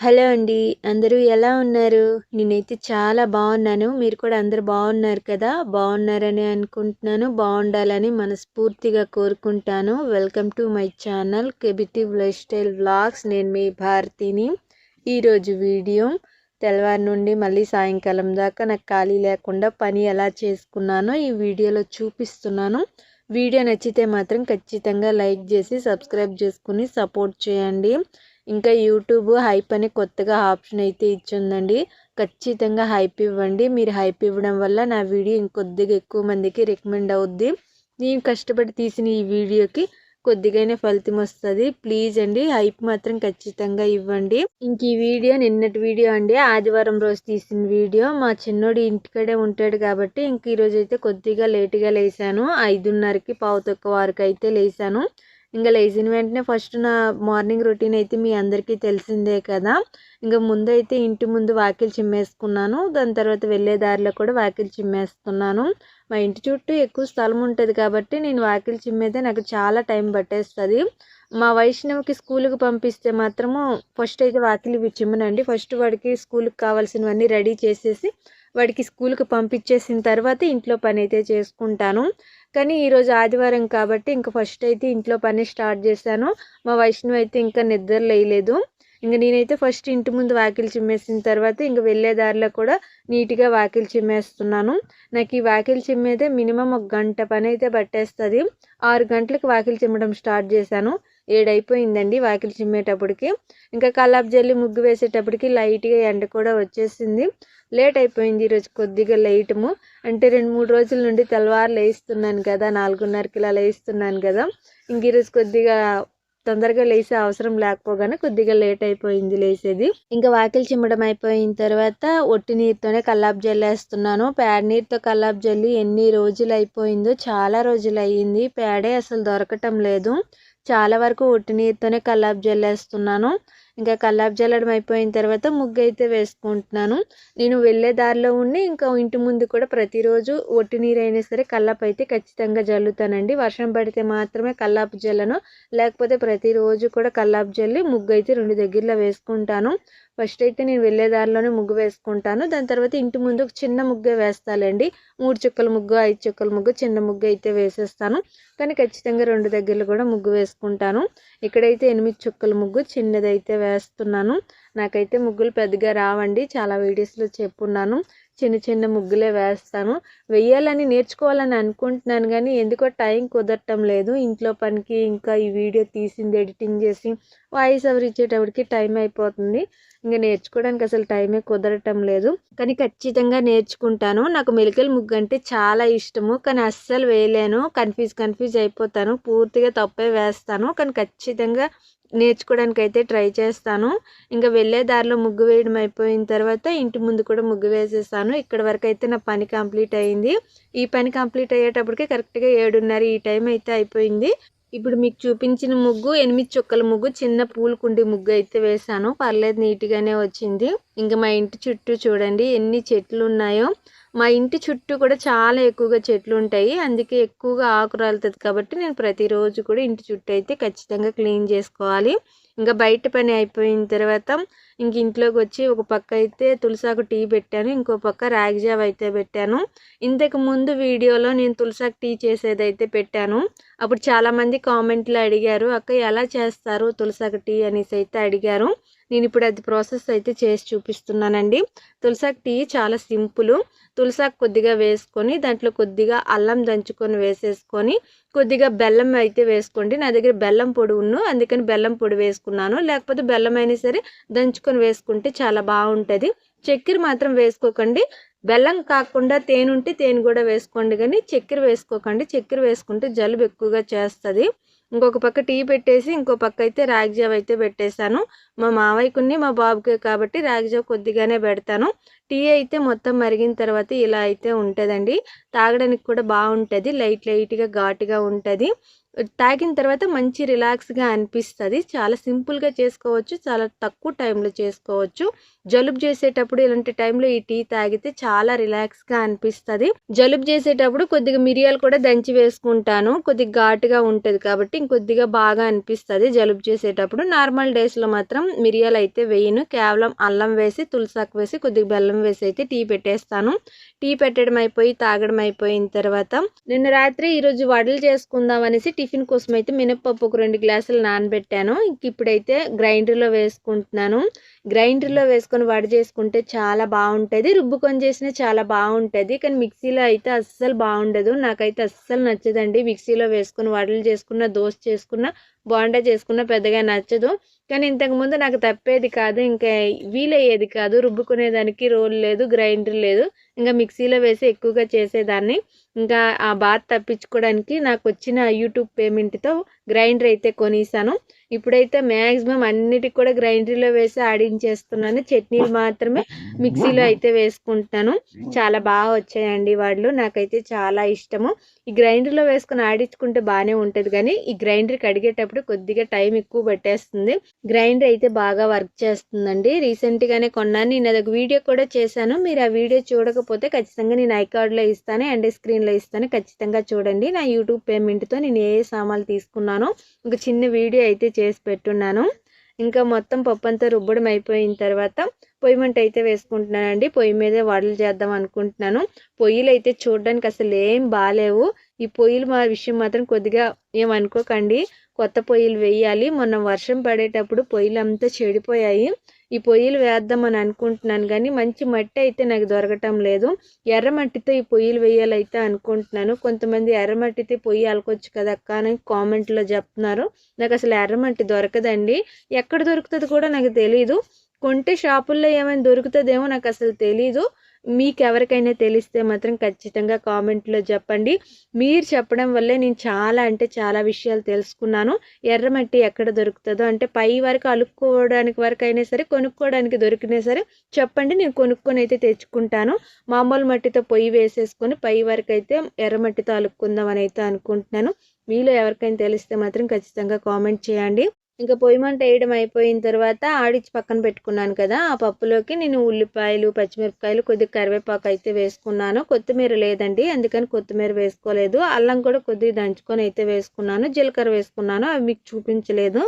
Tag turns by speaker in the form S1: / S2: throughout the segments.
S1: Hello అండి. అందరూ ఎలా ఉన్నారు? నేనైతే చాలా బాగున్నాను. మీరు కూడా అందరు బాగున్నారు కదా? బాగున్నారని అనుకుంటున్నాను. బాగుండాలని మనస్ఫూర్తిగా కోరుకుంటాను. వెల్కమ్ టు మై ఛానల్ కెబిటివ్ లైఫ్ స్టైల్ వ్లాగ్స్ నేను మీ భారతిని. ఈరోజు వీడియో తెల్లవారి నుండి మళ్ళీ సాయంకాలం దాకా నాకు ఖాళీ లేకుండా పని ఎలా చేసుకున్నానో ఈ వీడియోలో చూపిస్తున్నాను. వీడియో నచ్చితే మాత్రం ఖచ్చితంగా లైక్ చేసి సబ్స్క్రైబ్ చేసుకుని సపోర్ట్ చేయండి. ఇంకా యూట్యూబ్ హైప్ అని కొత్తగా ఆప్షన్ అయితే ఇచ్చిందండి. ఖచ్చితంగా హైప్ ఇవ్వండి. మీరు హైప్ ఇవ్వడం వల్ల నా వీడియో ఇంకొద్దిగా ఎక్కువ మందికి రికమెండ్ అవుద్ది. నేను కష్టపడి తీసిన ఈ వీడియోకి కొద్దిగానే ఫలితం వస్తుంది. ప్లీజ్ అండి హైప్ మాత్రం ఖచ్చితంగా ఇవ్వండి. ఇంక ఈ వీడియో నిన్నటి వీడియో అండి. ఆదివారం రోజు తీసిన వీడియో. మా చిన్నోడు ఇంటికడే ఉంటాడు కాబట్టి ఇంక ఈరోజు అయితే కొద్దిగా లేటుగా లేసాను. ఐదున్నరకి పావు తక్కువ వరకు అయితే లేసాను. ఇంకా లేచిన వెంటనే ఫస్ట్ నా మార్నింగ్ రొటీన్ అయితే మీ అందరికీ తెలిసిందే కదా. ఇంకా ముందు అయితే ఇంటి ముందు వాకిలు చిమ్మేసుకున్నాను. దాని తర్వాత వెళ్ళే దారిలో కూడా వాకిలు చిమ్మేస్తున్నాను. మా ఇంటి చుట్టూ ఎక్కువ స్థలం ఉంటుంది కాబట్టి నేను వాకిలు చిమ్మేదే నాకు చాలా టైం పట్టేస్తుంది. మా వైష్ణవికి స్కూల్కి పంపిస్తే మాత్రము ఫస్ట్ అయితే వాకిలి చిమ్మనండి. ఫస్ట్ వాడికి స్కూల్కి కావాల్సినవన్నీ రెడీ చేసేసి వాడికి స్కూల్కి పంపించేసిన తర్వాత ఇంట్లో పని అయితే చేసుకుంటాను. కానీ ఈరోజు ఆదివారం కాబట్టి ఇంకా ఫస్ట్ అయితే ఇంట్లో పని స్టార్ట్ చేశాను. మా వైష్ణవ్ అయితే ఇంకా నిద్ర లేయలేదు. ఇంక నేనైతే ఫస్ట్ ఇంటి ముందు వాకిలు చిమ్మేసిన తర్వాత ఇంక వెళ్ళే దారిలో కూడా నీట్గా వాకిలు చిమ్మేస్తున్నాను. నాకు ఈ వాకిలు చిమ్మేదే మినిమం ఒక గంట పని అయితే పట్టేస్తుంది. ఆరు గంటలకు వాకిలు చిమ్మడం స్టార్ట్ చేశాను. ఏడైపోయిందండి వాకిలి చిమ్మేటప్పటికి. ఇంకా కల్లాపు జల్లి ముగ్గు వేసేటప్పటికి లైట్గా ఎండ కూడా వచ్చేసింది. లేట్ అయిపోయింది ఈరోజు కొద్దిగా లేటము అంటే రెండు మూడు రోజుల నుండి తెల్లవారు లేస్తున్నాను కదా నాలుగున్నరకి ఇలా లేస్తున్నాను కదా. ఇంక ఈరోజు కొద్దిగా తొందరగా లేసే అవసరం లేకపోగానే కొద్దిగా లేట్ అయిపోయింది లేసేది. ఇంకా వాకిలి చిమ్మడం అయిపోయిన తర్వాత ఒట్టి నీరుతోనే కల్లాపు జల్లేస్తున్నాను పేడ నీరుతో కల్లాపు జల్లి ఎన్ని రోజులు అయిపోయిందో చాలా రోజులు అయ్యింది. పేడే అసలు దొరకటం లేదు. చాలా వరకు ఉట్టి నీరుతోనే కల్లాపు జల్లేస్తున్నాను ఇంకా కల్లాపు జల్లడం అయిపోయిన తర్వాత ముగ్గు అయితే వేసుకుంటున్నాను. నేను వెళ్ళే దారిలో ఉండి ఇంకా ఇంటి ముందు కూడా ప్రతిరోజు ఒట్టి నీరు అయినా సరే కల్లాపు అయితే ఖచ్చితంగా జల్లుతానండి. వర్షం పడితే మాత్రమే కల్లాపు జల్లను లేకపోతే ప్రతిరోజు కూడా కల్లాపు జల్లి ముగ్గు అయితే రెండు దగ్గరలో వేసుకుంటాను. ఫస్ట్ అయితే నేను వెళ్ళే దారిలోనే ముగ్గు వేసుకుంటాను. దాని తర్వాత ఇంటి ముందు చిన్న ముగ్గే వేస్తాలండి. మూడు చుక్కల ముగ్గు ఐదు చుక్కల ముగ్గు చిన్న ముగ్గు అయితే వేసేస్తాను. కానీ ఖచ్చితంగా రెండు దగ్గరలు కూడా ముగ్గు వేసుకుంటాను. ఇక్కడైతే ఎనిమిది చుక్కల ముగ్గు చిన్నదైతే వేస్తున్నాను. నాకైతే ముగ్గులు పెద్దగా రావండి. చాలా వీడియోస్లో చెప్పున్నాను. చిన్న చిన్న ముగ్గులే వేస్తాను. వెయ్యాలని నేర్చుకోవాలని అనుకుంటున్నాను కానీ ఎందుకో టైం కుదరటం లేదు. ఇంట్లో పనికి ఇంకా ఈ వీడియో తీసింది ఎడిటింగ్ చేసి వాయిస్ ఓవర్ ఇచ్చేటప్పటికి టైం అయిపోతుంది. ఇంకా నేర్చుకోవడానికి అసలు టైమే కుదరటం లేదు. కానీ ఖచ్చితంగా నేర్చుకుంటాను. నాకు మెలికల ముగ్గు అంటే చాలా ఇష్టము. కానీ అస్సలు వేయలేను. కన్ఫ్యూజ్ కన్ఫ్యూజ్ అయిపోతాను. పూర్తిగా తప్పే వేస్తాను. కానీ ఖచ్చితంగా నేర్చుకోవడానికి అయితే ట్రై చేస్తాను. ఇంకా వెళ్ళే దారిలో ముగ్గు వేయడం అయిపోయిన తర్వాత ఇంటి ముందు కూడా ముగ్గు వేసేస్తాను ఇక్కడ వరకు అయితే నా పని కంప్లీట్ అయింది. ఈ పని కంప్లీట్ అయ్యేటప్పటికి కరెక్ట్గా ఏడున్నర ఈ టైం అయితే అయిపోయింది. ఇప్పుడు మీకు చూపించిన ముగ్గు ఎనిమిది చుక్కల ముగ్గు చిన్న పూలు కుండి ముగ్గు అయితే వేసాను పర్లేదు నీట్గానే వచ్చింది. ఇంకా మా ఇంటి చుట్టూ చూడండి ఎన్ని చెట్లు ఉన్నాయో మా ఇంటి చుట్టూ కూడా చాలా ఎక్కువగా చెట్లు ఉంటాయి. అందుకే ఎక్కువగా ఆకు రాలుతుంది కాబట్టి నేను ప్రతిరోజు కూడా ఇంటి చుట్టూ అయితే ఖచ్చితంగా క్లీన్ చేసుకోవాలి. ఇంకా బయట పని అయిపోయిన తర్వాత ఇంక ఇంట్లోకి వచ్చి ఒక పక్క అయితే తులసాకు టీ పెట్టాను ఇంకో పక్క రాగిజావ్ అయితే పెట్టాను. ఇంతకు ముందు వీడియోలో నేను తులసాకు టీ చేసేది అయితే పెట్టాను. అప్పుడు చాలామంది కామెంట్లు అడిగారు అక్క ఎలా చేస్తారు తులసాకు టీ? అనేసి అయితే అడిగారు. నేను ఇప్పుడు అది ప్రాసెస్ అయితే చేసి చూపిస్తున్నానండి. తులసాకు టీ చాలా సింపుల్. తులసాకు కొద్దిగా వేసుకొని దాంట్లో కొద్దిగా అల్లం దంచుకొని వేసేసుకొని కొద్దిగా బెల్లం అయితే వేసుకోండి. నా దగ్గర బెల్లం పొడి ఉన్ను అందుకని బెల్లం పొడి వేసుకున్నాను. లేకపోతే బెల్లం అయినా సరే దంచుకొని వేసుకుంటే చాలా బాగుంటుంది. చక్కెర మాత్రం వేసుకోకండి. బెల్లం కాకుండా తేనె ఉంటే తేనె కూడా వేసుకోండి కానీ చక్కెర వేసుకోకండి. చక్కెర వేసుకుంటే జలుబు ఎక్కువగా చేస్తుంది. ఇంకొక పక్క టీ పెట్టేసి ఇంకో పక్క అయితే రాగిజావ్ అయితే పెట్టేశాను మా మావయ్యకుని మా బాబుకే కాబట్టి రాగిజావ్ కొద్దిగానే పెడతాను. టీ అయితే మొత్తం మరిగిన తర్వాత ఇలా అయితే ఉంటుందండి. తాగడానికి కూడా బాగుంటుంది. లైట్ లైట్గా ఘాటుగా ఉంటుంది. తాగిన తర్వాత మంచి రిలాక్స్గా అనిపిస్తుంది. చాలా సింపుల్గా చేసుకోవచ్చు చాలా తక్కువ టైంలో చేసుకోవచ్చు. జలుబు చేసేటప్పుడు ఇలాంటి టైంలో ఈ టీ తాగితే చాలా రిలాక్స్గా అనిపిస్తుంది. జలుబు చేసేటప్పుడు కొద్దిగా మిరియాలు కూడా దంచి వేసుకుంటాను. కొద్దిగా ఘాటుగా ఉంటుంది కాబట్టి ఇంకొద్దిగా బాగా అనిపిస్తుంది జలుబు చేసేటప్పుడు. నార్మల్ డేస్లో మాత్రం మిరియాలు అయితే వేయను. కేవలం అల్లం వేసి తులసాకు వేసి కొద్దిగా బెల్లం వేసి అయితే టీ పెట్టేస్తాను. టీ పెట్టడం అయిపోయి తాగడం అయిపోయిన తర్వాత నిన్న రాత్రి ఈరోజు వడలు చేసుకుందాం అనేసి టిఫిన్ కోసం అయితే మినప్పప్పు ఒక రెండు గ్లాసులు నానబెట్టాను. ఇంక ఇప్పుడైతే గ్రైండర్లో వేసుకుంటున్నాను. గ్రైండర్లో వేసుకొని వడ చేసుకుంటే చాలా బాగుంటుంది. రుబ్బుకొని చేసినా చాలా బాగుంటుంది. కానీ మిక్సీలో అయితే అస్సలు బాగుండదు. నాకైతే అస్సలు నచ్చదండి. మిక్సీలో వేసుకుని వడలు చేసుకున్న దోశ చేసుకున్న బోండా చేసుకున్న పెద్దగా నచ్చదు. కానీ ఇంతకుముందు నాకు తప్పేది కాదు ఇంకా వీలయ్యేది కాదు. రుబ్బుకునేదానికి రోల్ లేదు గ్రైండర్ లేదు. ఇంకా మిక్సీలో వేసి ఎక్కువగా చేసేదాన్ని. ఇంకా ఆ బాత్ తప్పించుకోవడానికి నాకు వచ్చిన యూట్యూబ్ పేమెంట్తో గ్రైండర్ అయితే కొనేసాను. ఇప్పుడైతే మ్యాక్సిమం అన్నిటికి కూడా గ్రైండర్లో వేసి ఆడించేస్తున్నాను. చట్నీలు మాత్రమే మిక్సీలో అయితే వేసుకుంటాను. చాలా బాగా వచ్చాయండి వాళ్ళు నాకైతే చాలా ఇష్టము. ఈ గ్రైండర్లో వేసుకొని ఆడించుకుంటే బాగానే ఉంటుంది కానీ ఈ గ్రైండర్కి అడిగేటప్పుడు కొద్దిగా టైం ఎక్కువ పట్టేస్తుంది. గ్రైండర్ అయితే బాగా వర్క్ చేస్తుందండి. రీసెంట్గానే కొన్నాను. నేను అదొక వీడియో కూడా చేశాను. మీరు ఆ వీడియో చూడకపోతే ఖచ్చితంగా నేను ఐకార్డ్లో ఇస్తాను అండ్ స్క్రీన్లో ఇస్తాను. ఖచ్చితంగా చూడండి. నా యూట్యూబ్ పేమెంట్తో నేను ఏ సామాన్లు తీసుకున్నానో ఒక చిన్న వీడియో అయితే చేసి పెట్టున్నాను. ఇంకా మొత్తం పప్పు అంతా రుబ్బడం అయిపోయిన తర్వాత పొయ్యి మంట అయితే వేసుకుంటున్నానండి. పొయ్యి మీదే వడలు చేద్దాం అనుకుంటున్నాను. పొయ్యిలు అయితే చూడడానికి అసలు ఏం బాగాలేవు ఈ పొయ్యిలు మా విషయం మాత్రం కొద్దిగా ఏమనుకోకండి కొత్త పొయ్యిలు వేయాలి. మొన్న వర్షం పడేటప్పుడు పొయ్యిలు అంతా చెడిపోయాయి. ఈ పొయ్యిలు వేద్దామని అనుకుంటున్నాను కానీ మంచి మట్టి అయితే నాకు దొరకటం లేదు. ఎర్రమట్టితో ఈ పొయ్యిలు వేయాలైతే అనుకుంటున్నాను. కొంతమంది ఎర్రమట్టితో పొయ్యి అలకొచ్చు కదా అక్క అని కామెంట్లో చెప్తున్నారు. నాకు అసలు ఎర్రమట్టి దొరకదండి. ఎక్కడ దొరుకుతుంది కూడా నాకు తెలీదు. కొంటే షాపుల్లో ఏమైనా దొరుకుతుందేమో నాకు అసలు తెలీదు. మీకు ఎవరికైనా తెలిస్తే మాత్రం ఖచ్చితంగా కామెంట్లో చెప్పండి. మీరు చెప్పడం వల్లే నేను చాలా అంటే చాలా విషయాలు తెలుసుకున్నాను. ఎర్రమట్టి ఎక్కడ దొరుకుతుందో అంటే పై వరకు అలుక్కోవడానికి వరకు అయినా సరే కొనుక్కోవడానికి దొరికినా సరే చెప్పండి. నేను కొనుక్కొని అయితే తెచ్చుకుంటాను. మామూలు మట్టితో పొయ్యి వేసేసుకొని పై వరకు అయితే ఎర్రమట్టితో అలుక్కుందాం అని అయితే అనుకుంటున్నాను. మీలో ఎవరికైనా తెలిస్తే మాత్రం ఖచ్చితంగా కామెంట్ చేయండి. ఇంకా పొయ్యి మంట వేయడం అయిపోయిన తర్వాత ఆడిచ్చి పక్కన పెట్టుకున్నాను కదా ఆ పప్పులోకి నేను ఉల్లిపాయలు పచ్చిమిరపకాయలు కొద్దిగా కరివేపాకు అయితే వేసుకున్నాను. కొత్తిమీర లేదండి అందుకని కొత్తిమీర వేసుకోలేదు. అల్లం కూడా కొద్దిగా దంచుకొని అయితే వేసుకున్నాను. జీలకర్ర వేసుకున్నాను. అవి మీకు చూపించలేదు.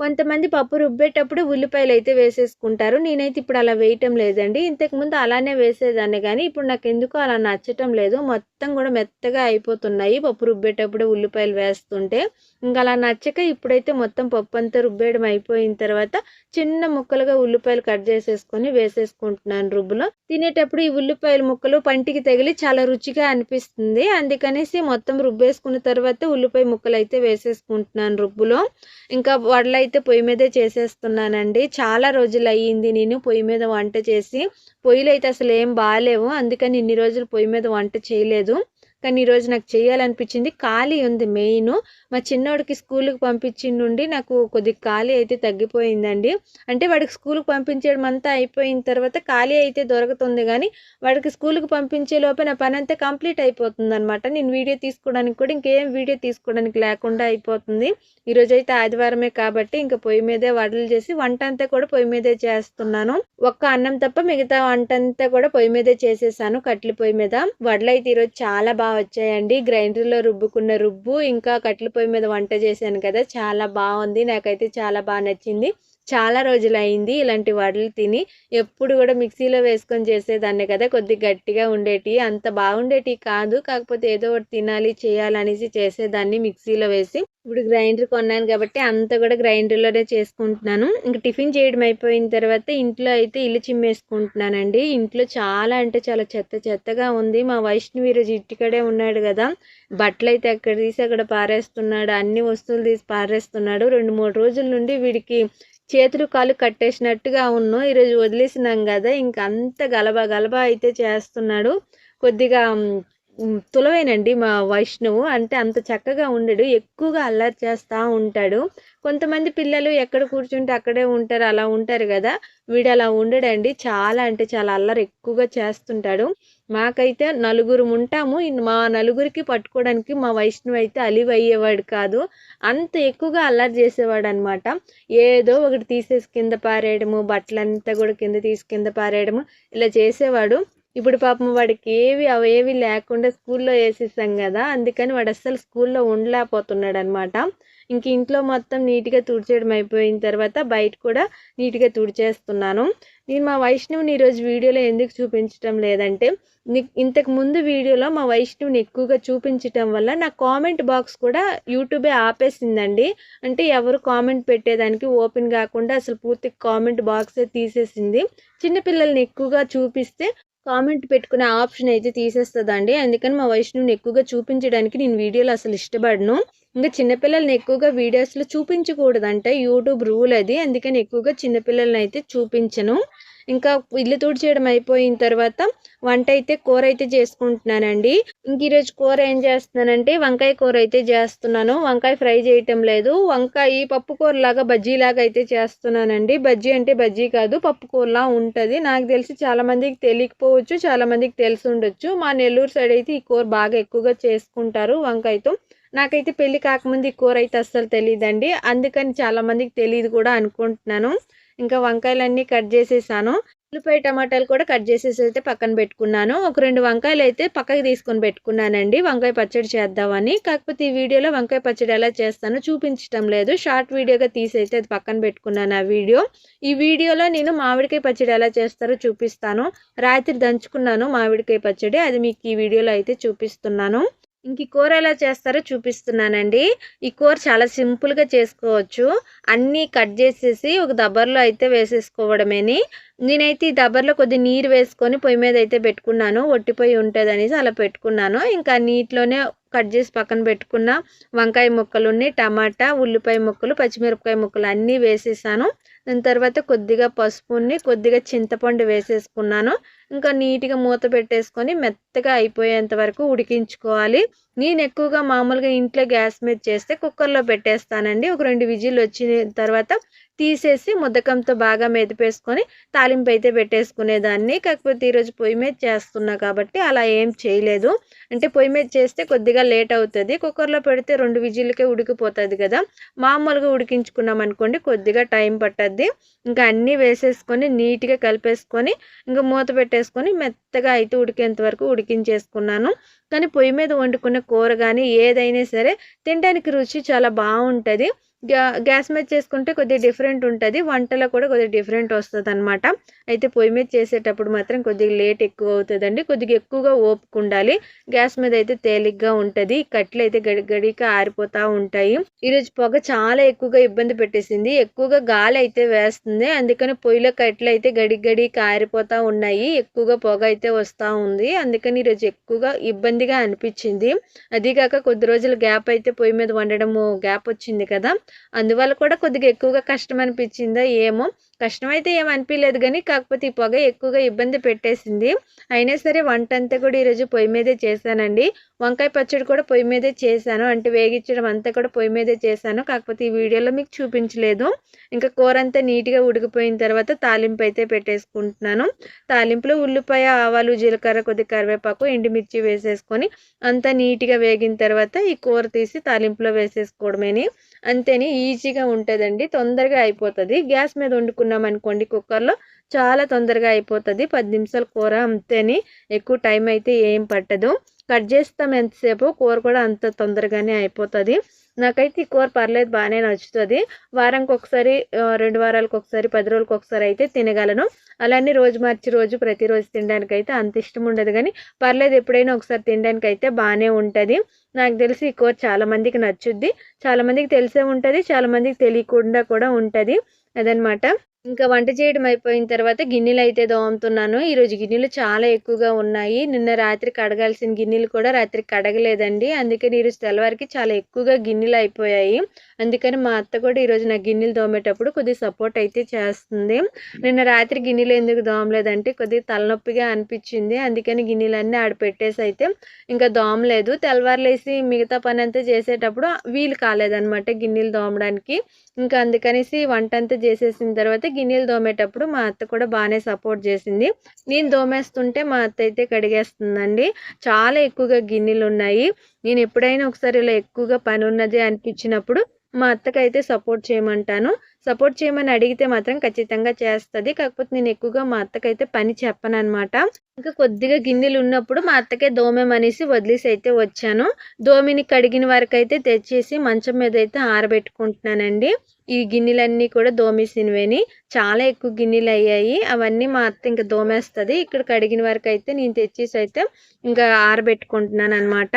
S1: కొంతమంది పప్పు రుబ్బేటప్పుడు ఉల్లిపాయలు అయితే వేసేసుకుంటారు. నేనైతే ఇప్పుడు అలా వేయటం లేదండి. ఇంతకుముందు అలానే వేసేదాన్ని కానీ ఇప్పుడు నాకు ఎందుకో అలా నచ్చటం లేదు. మొత్తం కూడా మెత్తగా అయిపోతున్నాయి పప్పు రుబ్బేటప్పుడు ఉల్లిపాయలు వేస్తుంటే. ఇంకా అలా నచ్చక ఇప్పుడైతే మొత్తం పప్పు అంతా రుబ్బేయడం అయిపోయిన తర్వాత చిన్న ముక్కలుగా ఉల్లిపాయలు కట్ చేసేసుకొని వేసేసుకుంటున్నాను రుబ్బులో. తినేటప్పుడు ఈ ఉల్లిపాయల ముక్కలు పంటికి తగిలి చాలా రుచిగా అనిపిస్తుంది. అందుకనేసి మొత్తం రుబ్బేసుకున్న తర్వాత ఉల్లిపాయ ముక్కలు అయితే వేసేసుకుంటున్నాను రుబ్బులో. ఇంకా వడలు అయితే పొయ్యి మీదే చేసేస్తున్నానండి. చాలా రోజులు అయ్యింది నేను పొయ్యి మీద వంట చేసి. పొయ్యిలు అయితే అసలు ఏం బాగాలేవు అందుకని ఇన్ని రోజులు పొయ్యి మీద వంట చేయలేదు. కానీ ఈరోజు నాకు చేయాలనిపించింది. ఖాళీ ఉంది మెయిన్. మా చిన్నోడికి స్కూల్కి పంపించిండి నాకు కొద్దిగా ఖాళీ అయితే తగ్గిపోయిందండి. అంటే వాడికి స్కూల్కి పంపించడం అంతా అయిపోయిన తర్వాత ఖాళీ అయితే దొరుకుతుంది కానీ వాడికి స్కూల్కి పంపించే లోపే నా పని అంతా కంప్లీట్ అయిపోతుంది అనమాట నేను వీడియో తీసుకోవడానికి కూడా ఇంకేం వీడియో తీసుకోవడానికి లేకుండా అయిపోతుంది. ఈరోజు అయితే ఆదివారమే కాబట్టి ఇంకా పొయ్యి మీదే వడలు చేసి వంట అంతా కూడా పొయ్యి మీదే చేస్తున్నాను. ఒక్క అన్నం తప్ప మిగతా వంట అంతా కూడా పొయ్యి మీదే చేసేసాను కట్ల పొయ్యి మీద. వడలు అయితే ఈరోజు చాలా బాగా వచ్చాయండి. గ్రైండర్లో రుబ్బుకున్న రుబ్బు ఇంకా కట్టెల పొయ్యి మీద వంట చేశాను కదా చాలా బాగుంది. నాకైతే చాలా బాగా నచ్చింది. చాలా రోజులు అయింది ఇలాంటి వడలు తిని. ఎప్పుడు కూడా మిక్సీలో వేసుకొని చేసేదాన్ని కదా కొద్దిగా గట్టిగా ఉండేటి అంత బాగుండేటి కాదు కాకపోతే ఏదో ఒకటి తినాలి చేయాలనేసి చేసేదాన్ని మిక్సీలో వేసి. ఇప్పుడు గ్రైండర్ కొన్నాను కాబట్టి అంతా కూడా గ్రైండర్లోనే చేసుకుంటున్నాను. ఇంకా టిఫిన్ చేయడం అయిపోయిన తర్వాత ఇంట్లో అయితే ఇల్లు చిమ్మేసుకుంటున్నానండి. ఇంట్లో చాలా అంటే చాలా చెత్త చెత్తగా ఉంది. మా వైష్ణవి ఈరోజు ఇంటికడే ఉన్నాడు కదా బట్టలు అయితే అక్కడ తీసి అక్కడ పారేస్తున్నాడు అన్ని వస్తువులు తీసి పారేస్తున్నాడు. రెండు మూడు రోజుల నుండి వీడికి చేతులు కాలు కట్టేసినట్టుగా ఉన్నాం. ఈరోజు వదిలేసినాం కదా ఇంక అంత గలబా గలబా అయితే చేస్తున్నాడు. కొద్దిగా తులవేనండి మా వైష్ణవు. అంటే అంత చక్కగా ఉండడు ఎక్కువగా అల్లరి చేస్తూ ఉంటాడు. కొంతమంది పిల్లలు ఎక్కడ కూర్చుంటే అక్కడే ఉంటారు అలా ఉంటారు కదా. వీడు అలా ఉండడండి. చాలా అంటే చాలా అల్లరి ఎక్కువగా చేస్తుంటాడు. మాకైతే నలుగురు ఉంటాము. మా నలుగురికి పట్టుకోవడానికి మా వైష్ణవ్ అయితే అలివ్ అయ్యేవాడు కాదు. అంత ఎక్కువగా అల్లరి చేసేవాడు అనమాట ఏదో ఒకటి తీసేసి కింద పారేయడము బట్టలంతా కూడా కింద తీసి కింద పారేయడము ఇలా చేసేవాడు. ఇప్పుడు పాపం వాడికి ఏవి అవేవి లేకుండా స్కూల్లో వేసేసాం కదా అందుకని వాడు అస్సలు స్కూల్లో ఉండలేకపోతున్నాడు అనమాట ఇంక ఇంట్లో మొత్తం నీట్గా తుడిచేయడం అయిపోయిన తర్వాత బయట కూడా నీట్గా తుడిచేస్తున్నాను. నేను మా వైష్ణవుని ఈరోజు వీడియోలో ఎందుకు చూపించడం లేదంటే ఇంతకు ముందు వీడియోలో మా వైష్ణవుని ఎక్కువగా చూపించటం వల్ల నా కామెంట్ బాక్స్ కూడా యూట్యూబే ఆపేసిందండి. అంటే ఎవరు కామెంట్ పెట్టేదానికి ఓపెన్ కాకుండా అసలు పూర్తి కామెంట్ బాక్సే తీసేసింది. చిన్నపిల్లల్ని ఎక్కువగా చూపిస్తే కామెంట్ పెట్టుకునే ఆప్షన్ అయితే తీసేస్తుందండి. అందుకని మా వైష్ణవుని ఎక్కువగా చూపించడానికి నేను వీడియోలు అసలు ఇష్టపడను. ఇంకా చిన్నపిల్లల్ని ఎక్కువగా వీడియోస్లో చూపించకూడదంటే. యూట్యూబ్ రూల్ అది. అందుకని ఎక్కువగా చిన్నపిల్లల్ని అయితే చూపించను. ఇంకా ఇల్లు తుడిచేయడం అయిపోయిన తర్వాత వంట అయితే కూర అయితే చేసుకుంటున్నానండి. ఇంక ఈరోజు కూర ఏం చేస్తున్నానంటే వంకాయ కూర అయితే చేస్తున్నాను. వంకాయ ఫ్రై చేయటం లేదు. వంకాయ పప్పు కూర లాగా బజ్జీ లాగా అయితే చేస్తున్నానండి. బజ్జీ అంటే బజ్జీ కాదు పప్పు కూరలా ఉంటుంది. నాకు తెలిసి చాలామందికి తెలియకపోవచ్చు చాలామందికి తెలిసి ఉండొచ్చు. మా నెల్లూరు సైడ్ అయితే ఈ కూర బాగా ఎక్కువగా చేసుకుంటారు వంకాయతో. నాకైతే పెళ్ళి కాకముందు ఈ కూర అయితే అస్సలు తెలియదండి అందుకని చాలామందికి తెలియదు కూడా అనుకుంటున్నాను. ఇంకా వంకాయలన్నీ కట్ చేసేసాను. ఉల్లిపాయ టమాటాలు కూడా కట్ చేసేసి అయితే పక్కన పెట్టుకున్నాను. ఒక రెండు వంకాయలు అయితే పక్కకి తీసుకొని పెట్టుకున్నానండి. వంకాయ పచ్చడి చేద్దామని. కాకపోతే ఈ వీడియోలో వంకాయ పచ్చడి ఎలా చేస్తానో చూపించటం లేదు. షార్ట్ వీడియోగా తీసి అయితే అది పక్కన పెట్టుకున్నాను ఆ వీడియో. ఈ వీడియోలో నేను మామిడికాయ పచ్చడి ఎలా చేస్తారో చూపిస్తాను. రాత్రి దంచుకున్నాను మామిడికాయ పచ్చడి. అది మీకు ఈ వీడియోలో అయితే చూపిస్తున్నాను. ఇంక ఈ కూర ఎలా చేస్తారో చూపిస్తున్నానండి. ఈ కూర చాలా సింపుల్గా చేసుకోవచ్చు. అన్నీ కట్ చేసేసి ఒక దబ్బర్లో అయితే వేసేసుకోవడమేని. నేనైతే ఈ దబ్బర్లో కొద్ది నీరు వేసుకొని పొయ్యి మీద అయితే పెట్టుకున్నాను. ఒట్టిపోయి ఉంటుంది అనేసి అలా పెట్టుకున్నాను. ఇంకా నీటిలోనే కట్ చేసి పక్కన పెట్టుకున్న వంకాయ ముక్కలు టమాటా ఉల్లిపాయ ముక్కలు పచ్చిమిరపకాయ ముక్కలు అన్నీ వేసేసాను. దాని తర్వాత కొద్దిగా పసుపుని కొద్దిగా చింతపండు వేసేసుకున్నాను. ఇంకా నీట్గా మూత పెట్టేసుకొని మెత్తగా అయిపోయేంత వరకు ఉడికించుకోవాలి. నేను ఎక్కువగా మామూలుగా ఇంట్లో గ్యాస్ మీద చేస్తే కుక్కర్లో పెట్టేస్తానండి. ఒక రెండు విజిల్ వచ్చిన తర్వాత తీసేసి ముద్దకంతో బాగా మెదిపేసుకొని తాలింపు అయితే పెట్టేసుకునేదాన్ని. కాకపోతే ఈరోజు పొయ్యి మీద చేస్తున్నా కాబట్టి అలా ఏం చేయలేదు. అంటే పొయ్యి మీద చేస్తే కొద్దిగా లేట్ అవుతుంది. కుక్కర్లో పెడితే రెండు విజిల్కే ఉడికిపోతుంది కదా. మామూలుగా ఉడికించుకున్నాం అనుకోండి కొద్దిగా టైం పట్టద్ది. ఇంకా అన్నీ వేసేసుకొని నీట్గా కలిపేసుకొని ఇంకా మూత పెట్టేసుకొని మెత్తగా అయితే ఉడికేంత వరకు ఉడికించేసుకున్నాను. కానీ పొయ్యి మీద వండుకునే కూర కానీ ఏదైనా సరే తినడానికి రుచి చాలా బాగుంటుంది గ్యాస్ మీద చేసుకుంటే కొద్దిగా డిఫరెంట్ ఉంటుంది. వంటలో కూడా కొద్దిగా డిఫరెంట్ వస్తుంది అనమాట అయితే పొయ్యి మీద చేసేటప్పుడు మాత్రం కొద్దిగా లేట్ ఎక్కువ అవుతుందండి. కొద్దిగా ఎక్కువగా ఓపుకు ఉండాలి గ్యాస్ మీద అయితే తేలిగ్గా ఉంటుంది. కట్లు అయితే గడిగడిగా ఆరిపోతూ ఉంటాయి. ఈరోజు పొగ చాలా ఎక్కువగా ఇబ్బంది పెట్టేసింది. ఎక్కువగా గాలి అయితే వేస్తుంది. అందుకని పొయ్యిలో కట్లు అయితే గడి ఆరిపోతూ ఉన్నాయి. ఎక్కువగా పొగ అయితే వస్తూ ఉంది. అందుకని ఈరోజు ఎక్కువగా ఇబ్బందిగా అనిపించింది. అదీగాక కొద్ది రోజులు గ్యాప్ అయితే పొయ్యి మీద వండడము గ్యాప్ వచ్చింది కదా. అందువల్ల కూడా కొద్దిగా ఎక్కువగా కష్టం అనిపించిందా ఏమో. కష్టమైతే ఏమనిపించలేదు ఏం అనిపించలేదు కానీ కాకపోతే ఈ పొగ ఎక్కువగా ఇబ్బంది పెట్టేసింది. అయినా సరే వంట అంతా కూడా ఈరోజు పొయ్యి మీదే చేశానండి. వంకాయ పచ్చడి కూడా పొయ్యి మీదే చేశాను. అంటే వేగించడం అంతా కూడా పొయ్యి మీదే చేశాను. కాకపోతే ఈ వీడియోలో మీకు చూపించలేదు. ఇంకా కూర అంతా నీట్గా ఉడికిపోయిన తర్వాత తాలింపు అయితే పెట్టేసుకుంటున్నాను. తాలింపులో ఉల్లిపాయ ఆవాలు జీలకర్ర కొద్ది కరివేపాకు ఎండుమిర్చి వేసేసుకొని అంతా నీట్గా వేగిన తర్వాత ఈ కూర తీసి తాలింపులో వేసేసుకోవడమేని. అంతేని ఈజీగా ఉంటుందండి తొందరగా అయిపోతుంది. గ్యాస్ మీద వండుకున్నాం అనుకోండి కుక్కర్లో చాలా తొందరగా అయిపోతుంది. పది నిమిషాల కూర అంతేని ఎక్కువ టైం అయితే ఏం పట్టదు. కట్ చేస్తాం ఎంతసేపు కూర కూడా అంత తొందరగానే అయిపోతుంది. నాకైతే ఈ కూర పర్లేదు బాగానే నచ్చుతుంది. వారానికి ఒకసారి రెండు వారాలకు ఒకసారి పది రోజులకు ఒకసారి అయితే తినగలను. అలానే రోజు మార్చి రోజు ప్రతిరోజు తినడానికి అయితే అంత ఇష్టం ఉండదు కానీ పర్లేదు ఎప్పుడైనా ఒకసారి తినడానికి అయితే బాగానే ఉంటుంది. నాకు తెలిసి ఈ కూర చాలా నచ్చుద్ది. చాలామందికి తెలిసే ఉంటుంది చాలా మందికి తెలియకుండా కూడా ఉంటుంది. అదనమాట. ఇంకా వంట చేయడం అయిపోయిన తర్వాత గిన్నెలు అయితే దోముతున్నాను ఈరోజు గిన్నెలు చాలా ఎక్కువగా ఉన్నాయి. నిన్న రాత్రి కడగాల్సిన గిన్నెలు కూడా రాత్రి కడగలేదండి. అందుకని ఈరోజు తెల్లవారికి చాలా ఎక్కువగా గిన్నెలు అయిపోయాయి. అందుకని మా అత్త కూడా ఈరోజు నాకు గిన్నెలు దోమేటప్పుడు కొద్దిగా సపోర్ట్ అయితే చేస్తుంది. నిన్న రాత్రి గిన్నెలు ఎందుకు దోమలేదంటే కొద్దిగా తలనొప్పిగా అనిపించింది. అందుకని గిన్నెలన్నీ ఆడ పెట్టేసి అయితే ఇంకా దోమలేదు తెల్లవారులేసి మిగతా పని అంతా చేసేటప్పుడు వీలు కాలేదనమాట గిన్నెలు దోమడానికి ఇంకా అందుకనేసి వంట అంతా చేసేసిన తర్వాత గిన్నెలు దోమేటప్పుడు మా అత్త కూడా బాగానే సపోర్ట్ చేసింది. నేను దోమేస్తుంటే మా అత్త అయితే కడిగేస్తుందండి. చాలా ఎక్కువగా గిన్నెలు ఉన్నాయి. నేను ఎప్పుడైనా ఒకసారి ఇలా ఎక్కువగా పని ఉన్నది అనిపించినప్పుడు మా అత్తకైతే సపోర్ట్ చేయమంటాను. సపోర్ట్ చేయమని అడిగితే మాత్రం ఖచ్చితంగా చేస్తుంది. కాకపోతే నేను ఎక్కువగా మా అత్తకైతే పని చెప్పనమాట ఇంకా కొద్దిగా గిన్నెలు ఉన్నప్పుడు మా అత్తకే దోమేమనేసి వదిలేసి అయితే వచ్చాను. దోమిని కడిగిన వరకు అయితే తెచ్చేసి మంచం మీద అయితే ఆరబెట్టుకుంటున్నానండి. ఈ గిన్నెలన్నీ కూడా దోమేసినవేని. చాలా ఎక్కువ గిన్నెలు అయ్యాయి. అవన్నీ మా అత్త ఇంకా దోమేస్తుంది. ఇక్కడ కడిగిన వరకు అయితే నేను తెచ్చేసి అయితే ఇంకా ఆరబెట్టుకుంటున్నాను అనమాట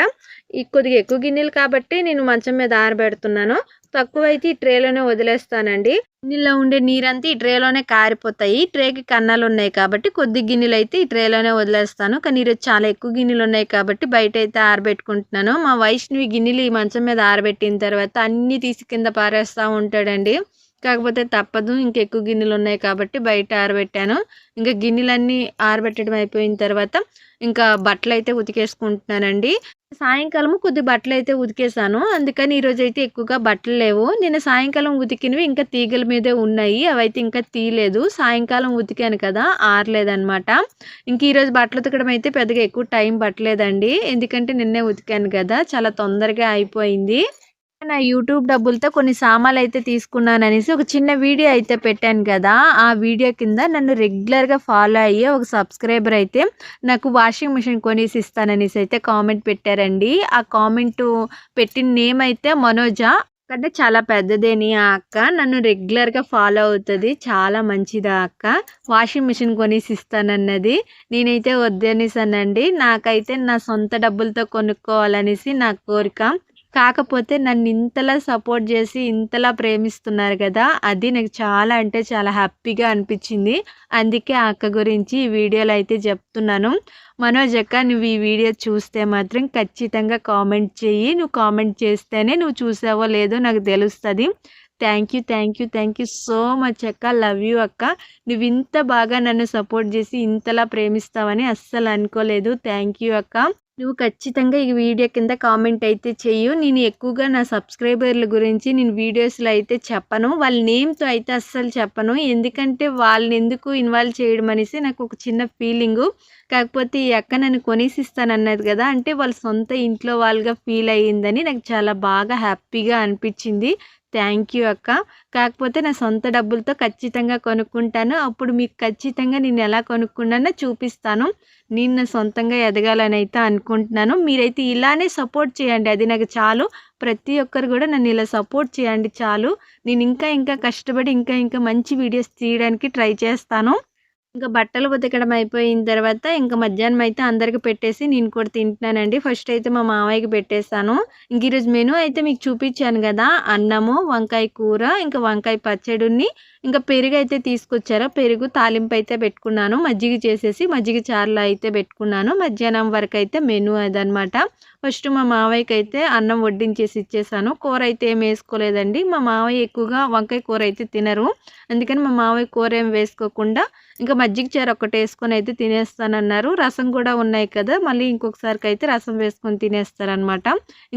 S1: ఈ కొద్దిగా ఎక్కువ గిన్నెలు కాబట్టి నేను మంచం మీద ఆరబెడుతున్నాను. తక్కువ అయితే ఈ ట్రేలోనే వదిలేస్తానండి. గిన్నెలో ఉండే నీరంతా ఈ ట్రేలోనే కారిపోతాయి. ట్రేకి కన్నాలు ఉన్నాయి కాబట్టి కొద్ది గిన్నెలు అయితే ఈ ట్రేలోనే వదిలేస్తాను. కానీ ఈరోజు చాలా ఎక్కువ గిన్నెలు ఉన్నాయి కాబట్టి బయట అయితే ఆరబెట్టుకుంటున్నాను. మా వైష్ణవి గిన్నెలు ఈ మంచం మీద ఆరబెట్టిన తర్వాత అన్నీ తీసి కింద పారేస్తూ ఉంటాడండి. కాకపోతే తప్పదు ఇంకెక్కువ గిన్నెలు ఉన్నాయి కాబట్టి బయట ఆరబెట్టాను. ఇంకా గిన్నెలన్నీ ఆరబెట్టడం అయిపోయిన తర్వాత ఇంకా బట్టలు అయితే ఉతికేసుకుంటున్నానండి. సాయంకాలం కొద్ది బట్టలు అయితే ఉతికేసాను. అందుకని ఈరోజు అయితే ఎక్కువగా బట్టలు లేవు. నేను సాయంకాలం ఉతికినవి ఇంకా తీగల మీదే ఉన్నాయి. అవైతే ఇంకా తీయలేదు. సాయంకాలం ఉతికాను కదా ఆరలేదనమాట ఇంక ఈరోజు బట్టలు ఉతకడం అయితే పెద్దగా ఎక్కువ టైం పట్టలేదండి. ఎందుకంటే నిన్నే ఉతికాను కదా చాలా తొందరగా అయిపోయింది. నా యూట్యూబ్ డబ్బులతో కొన్ని సామాన్లు అయితే తీసుకున్నాను అనేసి ఒక చిన్న వీడియో అయితే పెట్టాను కదా. ఆ వీడియో కింద నన్ను రెగ్యులర్గా ఫాలో అయ్యే ఒక సబ్స్క్రైబర్ అయితే నాకు వాషింగ్ మిషన్ కొనేసి ఇస్తాననేసి అయితే కామెంట్ పెట్టారండి. ఆ కామెంట్ పెట్టిన నేమ్ అయితే మనోజ. అంటే చాలా పెద్దదేని ఆ అక్క. నన్ను రెగ్యులర్గా ఫాలో అవుతుంది. చాలా మంచిది ఆ అక్క. వాషింగ్ మిషన్ కొనేసి ఇస్తానన్నది. నేనైతే వద్దనేసానండి. నాకైతే నా సొంత డబ్బులతో కొనుక్కోవాలనేసి నా కోరిక. కాకపోతే నన్ను ఇంతలా సపోర్ట్ చేసి ఇంతలా ప్రేమిస్తున్నారు కదా అది నాకు చాలా అంటే చాలా హ్యాపీగా అనిపించింది. అందుకే ఆ అక్క గురించి ఈ వీడియోలో అయితే చెప్తున్నాను. మనోజ్ అక్క నువ్వు ఈ వీడియో చూస్తే మాత్రం ఖచ్చితంగా కామెంట్ చెయ్యి. నువ్వు కామెంట్ చేస్తేనే నువ్వు చూసావో లేదో నాకు తెలుస్తుంది. Thank you thank you thank you so much అక్క. లవ్ యూ అక్క. నువ్వు ఇంత బాగా నన్ను సపోర్ట్ చేసి ఇంతలా ప్రేమిస్తావని అస్సలు అనుకోలేదు. థ్యాంక్ యూ అక్క. నువ్వు ఖచ్చితంగా ఈ వీడియో కింద కామెంట్ అయితే చెయ్యు. నేను ఎక్కువగా నా సబ్స్క్రైబర్ల గురించి నేను వీడియోస్లో అయితే చెప్పను. వాళ్ళ నేమ్తో అయితే అస్సలు చెప్పను. ఎందుకంటే వాళ్ళని ఎందుకు ఇన్వాల్వ్ చేయడం అనేసి నాకు ఒక చిన్న ఫీలింగు. కాకపోతే ఈ అక్క నన్ను కొనేసిస్తానన్నది కదా అంటే వాళ్ళ సొంత ఇంట్లో వాళ్ళుగా ఫీల్ అయ్యిందని నాకు చాలా బాగా హ్యాపీగా అనిపించింది. థ్యాంక్ యూ అక్క. కాకపోతే నా సొంత డబ్బులతో ఖచ్చితంగా కొనుక్కుంటాను. అప్పుడు మీకు ఖచ్చితంగా నేను ఎలా కొనుక్కున్నానో చూపిస్తాను. నేను నా సొంతంగా ఎదగాలని అయితే అనుకుంటున్నాను. మీరైతే ఇలానే సపోర్ట్ చేయండి. అది నాకు చాలు. ప్రతి ఒక్కరు కూడా నన్ను ఇలా సపోర్ట్ చేయండి చాలు. నేను ఇంకా ఇంకా కష్టపడి ఇంకా ఇంకా మంచి వీడియోస్ తీయడానికి ట్రై చేస్తాను. ఇంకా బట్టలు ఉతకడం అయిపోయిన తర్వాత ఇంకా మధ్యాహ్నం అయితే అందరికి పెట్టేసి నేను కూడా తింటున్నానండి. ఫస్ట్ అయితే మా మామయ్యకి పెట్టేస్తాను ఇంక ఈరోజు మెనూ అయితే మీకు చూపించాను కదా అన్నము వంకాయ కూర ఇంకా వంకాయ పచ్చడిని. ఇంకా పెరుగు అయితే తీసుకొచ్చారు. పెరుగు తాలింపు అయితే పెట్టుకున్నాను. మజ్జిగ చేసేసి మజ్జిగ చారులో అయితే పెట్టుకున్నాను. మధ్యాహ్నం వరకు అయితే మెనూ అదనమాట. ఫస్ట్ మా మావయ్యకి అయితే అన్నం వడ్డించేసి ఇచ్చేసాను. కూర అయితే ఏం వేసుకోలేదండి. మా మావయ్య ఎక్కువగా వంకాయ కూర అయితే తినరు. అందుకని మా మావయ్య కూర ఏం వేసుకోకుండా ఇంకా మజ్జిగ చార ఒకటి వేసుకొని అయితే తినేస్తానన్నారు. రసం కూడా ఉన్నాయి కదా మళ్ళీ ఇంకొకసారికి అయితే రసం వేసుకొని తినేస్తారనమాట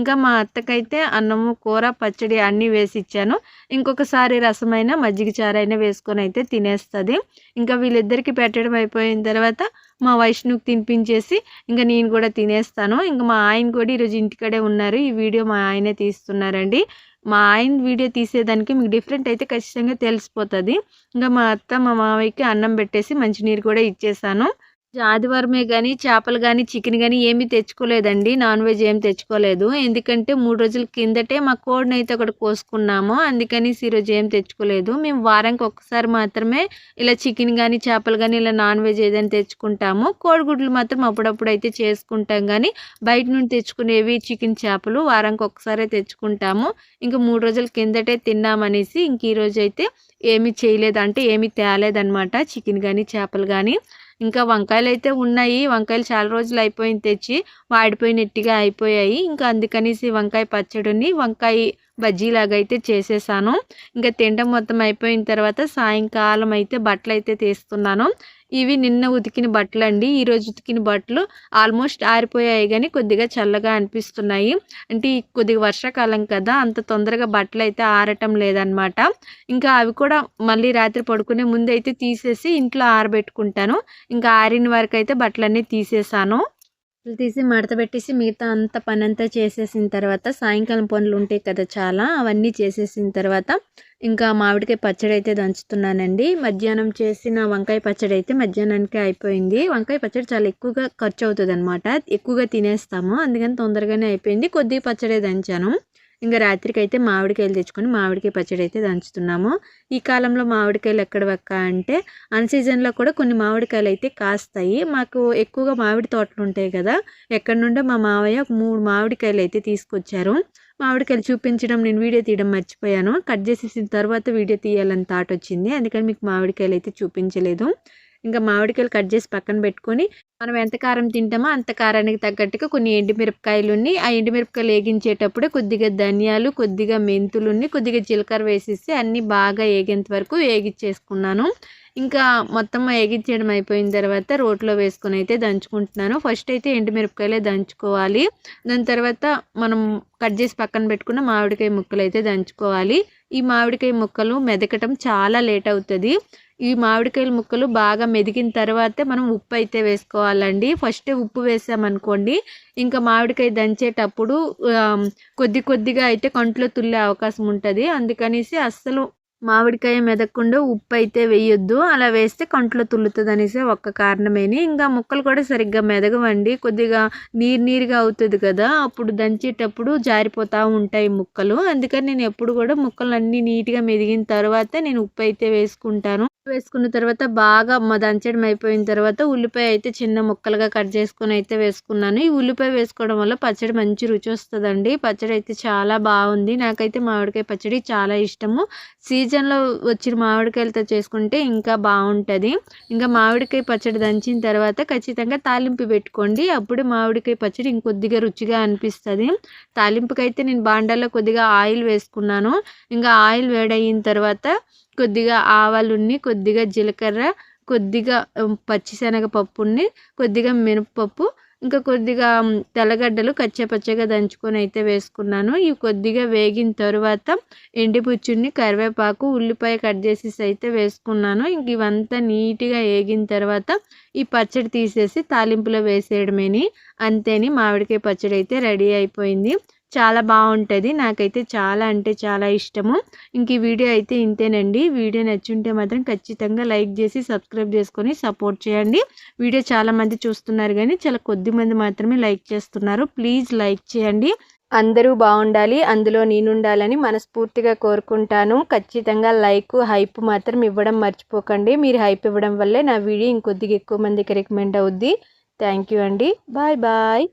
S1: ఇంకా మా అత్తకైతే అన్నము కూర పచ్చడి అన్నీ వేసి ఇచ్చాను. ఇంకొకసారి రసమైన మజ్జిగ చారైనా వేసుకొని అయితే తినేస్తుంది. ఇంకా వీళ్ళిద్దరికి పెట్టడం అయిపోయిన తర్వాత మా వైష్ణుకి తినిపించేసి ఇంకా నేను కూడా తినేస్తాను. ఇంకా మా ఆయన కూడా ఈరోజు ఇంటికడే ఉన్నారు. ఈ వీడియో మా ఆయనే తీస్తున్నారండి. మా ఆయన వీడియో తీసేదానికి మీకు డిఫరెంట్ అయితే ఖచ్చితంగా తెలిసిపోతుంది. ఇంకా మా అత్త మా మావయ్యకి అన్నం పెట్టేసి మంచినీరు కూడా ఇచ్చేసాను. ఆదివారమే కానీ చేపలు కానీ చికెన్ కానీ ఏమీ తెచ్చుకోలేదండి. నాన్ వెజ్ ఏం తెచ్చుకోలేదు. ఎందుకంటే మూడు రోజుల కిందటే మా కోడిని అయితే ఒకటి కోసుకున్నాము. అందుకని ఈరోజు ఏం తెచ్చుకోలేదు. మేము వారానికి ఒక్కసారి మాత్రమే ఇలా చికెన్ కానీ చేపలు కానీ ఇలా నాన్ వెజ్ ఏదైనా తెచ్చుకుంటాము. కోడిగుడ్లు మాత్రం అప్పుడప్పుడు అయితే చేసుకుంటాం కానీ బయట నుండి తెచ్చుకునేవి చికెన్ చేపలు వారానికి ఒక్కసారే తెచ్చుకుంటాము. ఇంకా మూడు రోజుల కిందటే తిన్నామనేసి ఇంక ఈరోజు అయితే ఏమీ చేయలేదు. అంటే ఏమీ తేలేదన్నమాట చికెన్ కానీ చేపలు కానీ ఇంకా వంకాయలు అయితే ఉన్నాయి. వంకాయలు చాలా రోజులు అయిపోయింది తెచ్చి వాడిపోయినట్టుగా అయిపోయాయి. ఇంకా అందుకనేసి వంకాయ పచ్చడిని వంకాయ బజ్జీలాగా అయితే చేసేసాను. ఇంకా తినడం మొత్తం అయిపోయిన తర్వాత సాయంకాలం అయితే బట్టలు అయితే తీస్తున్నాను. ఇవి నిన్న ఉతికిన బట్టలు అండి. ఈరోజు ఉతికిన బట్టలు ఆల్మోస్ట్ ఆరిపోయాయి కానీ కొద్దిగా చల్లగా అనిపిస్తున్నాయి. అంటే కొద్దిగా వర్షాకాలం కదా అంత తొందరగా బట్టలు అయితే ఆరటం లేదనమాట. ఇంకా అవి కూడా మళ్ళీ రాత్రి పడుకునే ముందు అయితే తీసేసి ఇంట్లో ఆరబెట్టుకుంటాను. ఇంకా ఆరిన వరకు అయితే బట్టలన్నీ తీసేసాను. తీసి మడత పెట్టేసి మిగతా అంత పని అంతా చేసేసిన తర్వాత సాయంకాలం పనులు ఉంటాయి కదా చాలా అవన్నీ చేసేసిన తర్వాత ఇంకా మామిడికాయ పచ్చడి అయితే దంచుతున్నానండి. మధ్యాహ్నం చేసిన వంకాయ పచ్చడి అయితే మధ్యాహ్నానికి అయిపోయింది. వంకాయ పచ్చడి చాలా ఎక్కువగా ఖర్చు అవుతుంది అనమాట ఎక్కువగా తినేస్తాము. అందుకని తొందరగానే అయిపోయింది. కొద్దిగా పచ్చడి దంచాను. ఇంకా రాత్రికి అయితే మామిడికాయలు తెచ్చుకొని మామిడికాయ పచ్చడి అయితే దంచుతున్నాము. ఈ కాలంలో మామిడికాయలు ఎక్కడ వెక్క అంటే అన్ సీజన్లో కూడా కొన్ని మామిడికాయలు అయితే కాస్తాయి. మాకు ఎక్కువగా మామిడి తోటలు ఉంటాయి కదా ఎక్కడి నుండో మా మావయ్య మూడు మామిడికాయలు అయితే తీసుకొచ్చారు. మామిడికాయలు చూపించడం నేను వీడియో తీయడం మర్చిపోయాను. కట్ చేసేసిన తర్వాత వీడియో తీయాలని థాట్ వచ్చింది. అందుకని మీకు మామిడికాయలు అయితే చూపించలేదు. ఇంకా మామిడికాయలు కట్ చేసి పక్కన పెట్టుకొని మనం ఎంత కారం తింటామో అంత కారానికి తగ్గట్టుగా కొన్ని ఎండుమిరపకాయలు ఉన్నాయి ఆ ఎండుమిరపకాయలు వేగించేటప్పుడే కొద్దిగా ధనియాలు కొద్దిగా మెంతులు కొద్దిగా జీలకర్ర వేసేసి అన్నీ బాగా వేగేంత వరకు వేగించేసుకున్నాను ఇంకా మొత్తం వేగించడం అయిపోయిన తర్వాత రోట్లో వేసుకొని అయితే దంచుకుంటున్నాను. ఫస్ట్ అయితే ఎండుమిరపకాయలే దంచుకోవాలి. దాని తర్వాత మనం కట్ చేసి పక్కన పెట్టుకున్న మామిడికాయ ముక్కలు అయితే దంచుకోవాలి. ఈ మామిడికాయ ముక్కలు మెదకటం చాలా లేట్ అవుతుంది. ఈ మామిడికాయల ముక్కలు బాగా మెదిగిన తర్వాతే మనం ఉప్పు అయితే వేసుకోవాలండి. ఫస్ట్ ఉప్పు వేసామనుకోండి ఇంకా మామిడికాయ దంచేటప్పుడు కొద్ది కొద్దిగా అయితే కంట్లో తుల్లే అవకాశం ఉంటుంది. అందుకనేసి అస్సలు మామిడికాయ మెదక్కుండా ఉప్పు అయితే వేయొద్దు. అలా వేస్తే కంట్లో తుల్లుతుంది అనేసి ఒక్క కారణమేని. ఇంకా ముక్కలు కూడా సరిగ్గా మెదగవండి. కొద్దిగా నీరు నీరుగా అవుతుంది కదా అప్పుడు దంచేటప్పుడు జారిపోతూ ఉంటాయి ముక్కలు. అందుకని నేను ఎప్పుడు కూడా ముక్కలు అన్నీ నీట్గా మెదిగిన తర్వాత నేను ఉప్పు అయితే వేసుకుంటాను వేసుకున్న తర్వాత బాగా దంచడం అయిపోయిన తర్వాత ఉల్లిపాయ అయితే చిన్న ముక్కలుగా కట్ చేసుకొని అయితే వేసుకున్నాను. ఈ ఉల్లిపాయ వేసుకోవడం వల్ల పచ్చడి మంచి రుచి వస్తుందండి. పచ్చడి అయితే చాలా బాగుంది. నాకైతే మామిడికాయ పచ్చడి చాలా ఇష్టము. సీజన్లో వచ్చిన మామిడికాయలతో చేసుకుంటే ఇంకా బాగుంటుంది. ఇంకా మామిడికాయ పచ్చడి దంచిన తర్వాత ఖచ్చితంగా తాలింపు పెట్టుకోండి. అప్పుడు మామిడికాయ పచ్చడి ఇంకొద్దిగా రుచిగా అనిపిస్తుంది. తాలింపుకైతే నేను బాండాలో కొద్దిగా ఆయిల్ వేసుకున్నాను. ఇంకా ఆయిల్ వేడయిన తర్వాత కొద్దిగా ఆవాలున్ని కొద్దిగా జీలకర్ర కొద్దిగా పచ్చిశనగపప్పుని కొద్దిగా మినపప్పు ఇంకా కొద్దిగా తెల్లగడ్డలు కచ్చపచ్చగా దంచుకొని అయితే వేసుకున్నాను. ఇవి కొద్దిగా వేగిన తర్వాత ఎండిపుచ్చుని కరివేపాకు ఉల్లిపాయ కట్ చేసేసి అయితే వేసుకున్నాను. ఇంక ఇవంతా నీట్గా వేగిన తర్వాత ఈ పచ్చడి తీసేసి తాలింపులో వేసేయడమేని. అంతేని మామిడికాయ పచ్చడి అయితే రెడీ అయిపోయింది. చాలా బాగుంటుంది. నాకైతే చాలా అంటే చాలా ఇష్టము. ఇంక ఈ వీడియో అయితే ఇంతేనండి. వీడియో నచ్చుంటే మాత్రం ఖచ్చితంగా లైక్ చేసి సబ్స్క్రైబ్ చేసుకొని సపోర్ట్ చేయండి. వీడియో చాలామంది చూస్తున్నారు కానీ చాలా కొద్ది మంది మాత్రమే లైక్ చేస్తున్నారు. ప్లీజ్ లైక్ చేయండి. అందరూ బాగుండాలి. అందులో నేనుండాలని మనస్ఫూర్తిగా కోరుకుంటాను. ఖచ్చితంగా లైక్ హైప్ మాత్రం ఇవ్వడం మర్చిపోకండి. మీరు హైప్ ఇవ్వడం వల్లే నా వీడియో ఇంకొద్దిగా ఎక్కువ మందికి రికమెండ్ అవుద్ది. థ్యాంక్ యూ అండి. Bye bye.